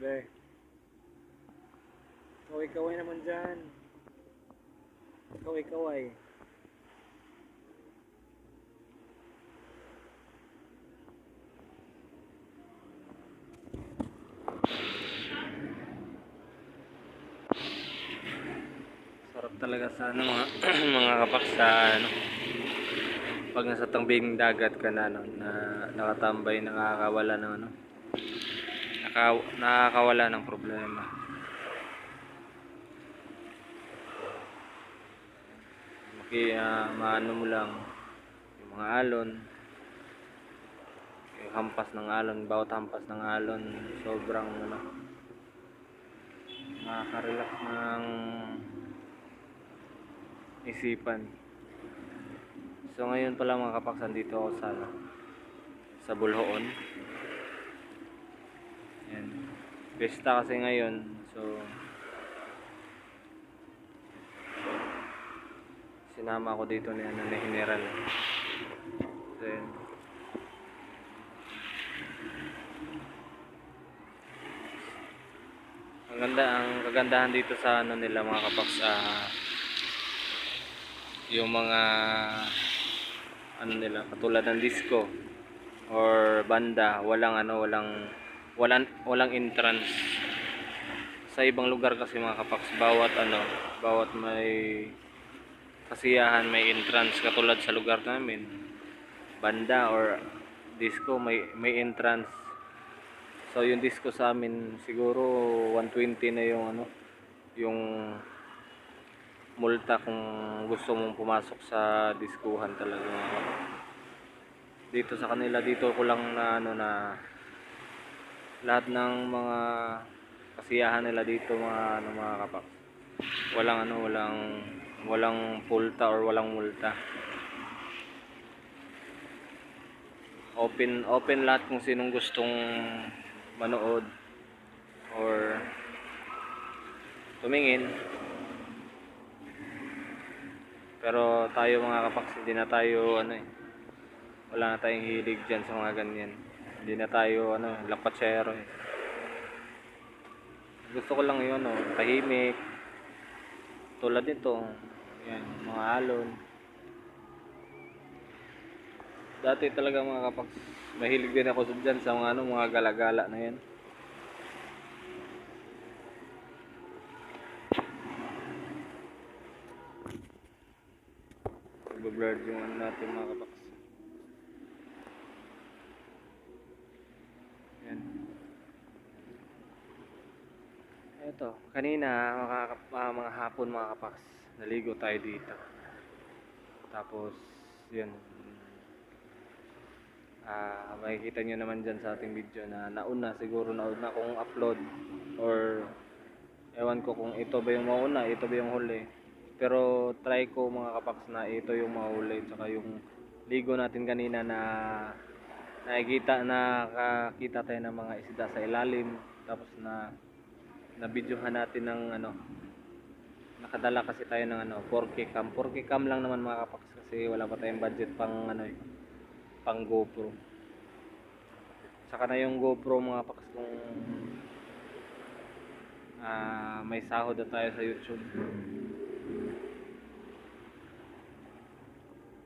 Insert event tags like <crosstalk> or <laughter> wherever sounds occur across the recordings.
Be. Kaway-kaway naman dyan. Kaway-kaway. Sarap talaga sa ano mga <clears throat> mga kapak sa ano pag nasa tambing dagat ka na no, na nakatambay nakakawala ng ano naka, nakakawala ng problema. Maki, ah, maano mo lang yung mga alon. Yung hampas ng alon bawat hampas ng alon sobrang ano nakaka-relax ng isipan. So ngayon pala mga kapaksan dito ako sa sa Bulhoon. Pesta kasi ngayon. So sinama ako dito ni ano ni General. So yun. Ang ganda, ang kagandahan dito sa ano nila mga kapaks ah, yung mga ano nila katulad ng disco or banda walang ano walang walang walang entrance. Sa ibang lugar kasi mga kapaks bawat ano bawat may kasiyahan may entrance. Katulad sa lugar namin banda or disco may may entrance. So yung disco sa amin siguro 120 na yung ano yung multa kung gusto mong pumasok sa diskuhan talaga. Dito sa kanila dito ko lang na ano na lahat ng mga kasiyahan nila dito mga ano mga kapak walang ano walang walang pulta or walang multa open open lahat kung sinong gustong manood or tumingin pero tayo mga kapaks, hindi na tayo ano eh. Wala na tayong hilig dyan sa mga ganyan. Hindi na tayo ano, lapatsero eh. Gusto ko lang yun, oh, tahimik. Tulad nito, yan, mga alon. Dati talaga mga kapaks, mahilig din ako dyan sa mga ano, mga galagala na yan. Nagbablur yung ano natin mga kapaks. Yan. Ito, kanina mga, ah, mga hapon mga kapaks, naligo tayo dito. Tapos, yun. Ah, makikita nyo naman dyan sa ating video na nauna siguro nauna kung upload or ewan ko kung ito ba yung mauna, ito ba yung huli. Pero try ko mga kapaks na ito yung mahuli tsaka yung ligo natin kanina na nakikita nakakita tayo ng mga isda sa ilalim tapos na na videohan natin ng ano nakadala kasi tayo ng ano 4K cam 4K cam lang naman mga kapaks kasi wala pa tayong budget pang ano eh pang GoPro saka na yung GoPro mga kapaks kung ah, may sahod na tayo sa YouTube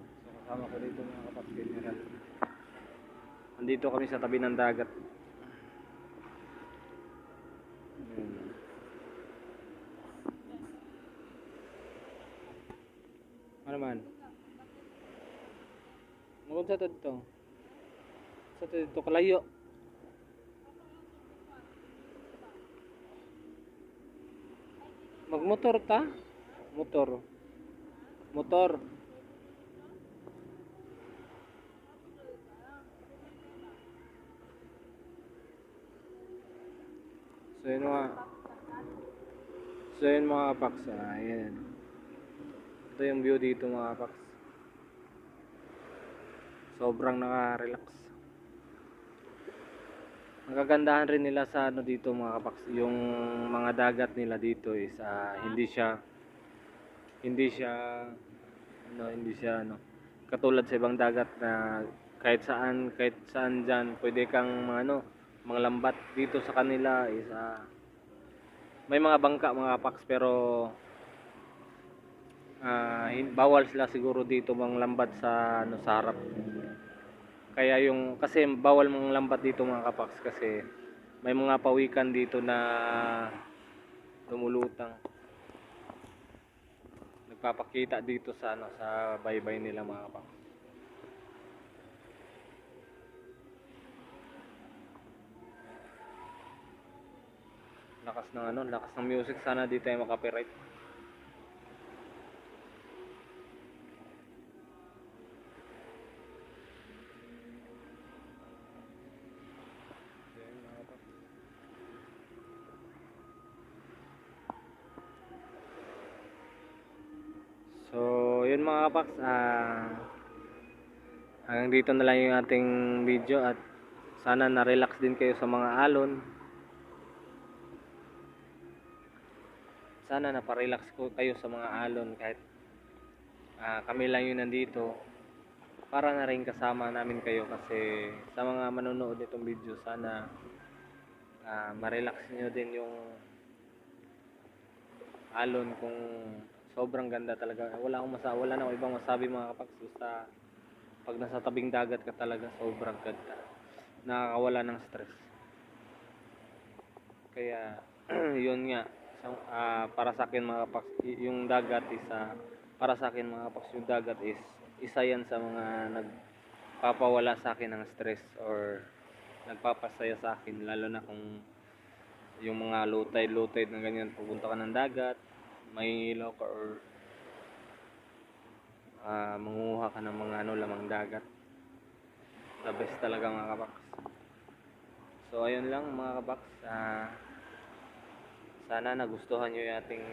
So kasama ko dito mga kapatid general. Nandito kami sa tabi ng dagat. Ano man? Magod sa to dito. Sa to dito kalayo. Magmotor ta? Motor. Motor. So yun mga So yun mga kapaks ah, ayan. Ito yung view dito mga kapaks. Sobrang naka-relax. Ang kagandahan rin nila sa ano dito mga kapaks, yung mga dagat nila dito is ah, hindi siya hindi siya ano, hindi siya ano katulad sa ibang dagat na kahit saan kahit saan diyan pwede kang ano mga lambat dito sa kanila is ah, may mga bangka mga paks pero hin- bawal sila siguro dito mga lambat sa ano sa harap. Kaya yung kasi bawal mga lambat dito mga kapaks kasi may mga pawikan dito na lumulutang. Nagpapakita dito sa ano sa baybay nila mga kapaks. Lakas ng ano, lakas ng music. Sana di tayo makapiright. Ayan, mga kapaks. So, yun ah, hanggang dito na lang yung ating video at sana na-relax din kayo sa mga alon. Sana naparelax ko kayo sa mga alon kahit ah, kami lang yung nandito para na rin kasama namin kayo kasi sa mga manonood nitong video sana ah, ma-relax nyo din yung alon kung sobrang ganda talaga. Wala akong masa wala na akong ibang masabi mga kapaks basta pag nasa tabing dagat ka talaga sobrang ganda. Nakakawala ng stress. Kaya <clears throat> yun nga sa- ah, para sa akin mga kapaks y- yung dagat is ah, para sa akin mga kapaks yung dagat is isa yan sa mga nagpapawala sa akin ng stress or nagpapasaya sa akin lalo na kung yung mga low tide low na ganyan pupunta ka ng dagat may ilaw ka or ah manguha ka ng mga ano lamang dagat. The best talaga mga kabaks. So ayun lang mga kabaks. Ah sana nagustuhan nyo yung ating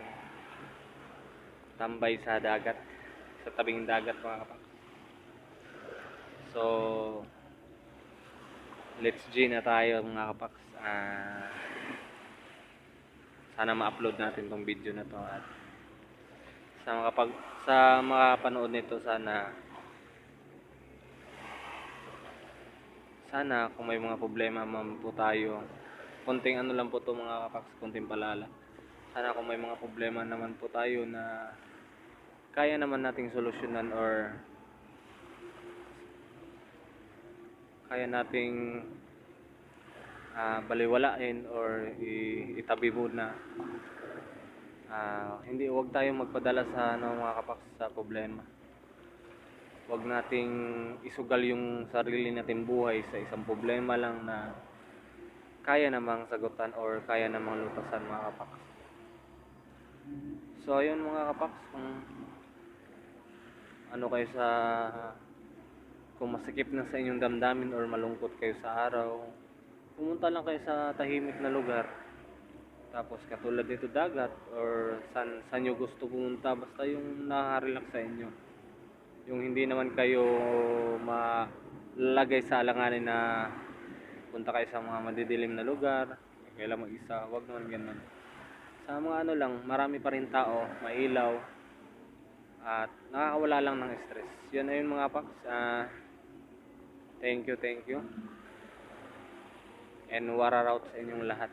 tambay sa dagat sa tabing dagat mga kabaks. So let's G na tayo mga kabaks. Ah sana ma-upload natin tong video na to at sa mga pag sa mga panood nito sana sana kung may mga problema man po tayo konting ano lang po to mga kapaks konting palala. Sana kung may mga problema naman po tayo na kaya naman nating solusyonan or kaya nating ah, baliwalain or itabi muna. Ah, hindi wag tayong magpadala sa ano mga kapaks sa problema. Wag nating isugal yung sarili natin buhay sa isang problema lang na kaya namang sagutan or kaya namang lutasan mga kapaks. So ayun mga kapaks, kung ano kayo sa kung masikip na sa inyong damdamin or malungkot kayo sa araw, pumunta lang kayo sa tahimik na lugar. Tapos katulad dito dagat or san saan nyo gusto pumunta basta yung nakaka-relax sa inyo. Yung hindi naman kayo malagay sa alanganin na punta kayo sa mga madidilim na lugar, kailan mag-isa, wag naman ganun. Sa mga ano lang, marami pa rin tao, mailaw, at nakakawala lang ng stress. Yun ayun mga paks. Ah, thank you, thank you. And wara out sa inyong lahat.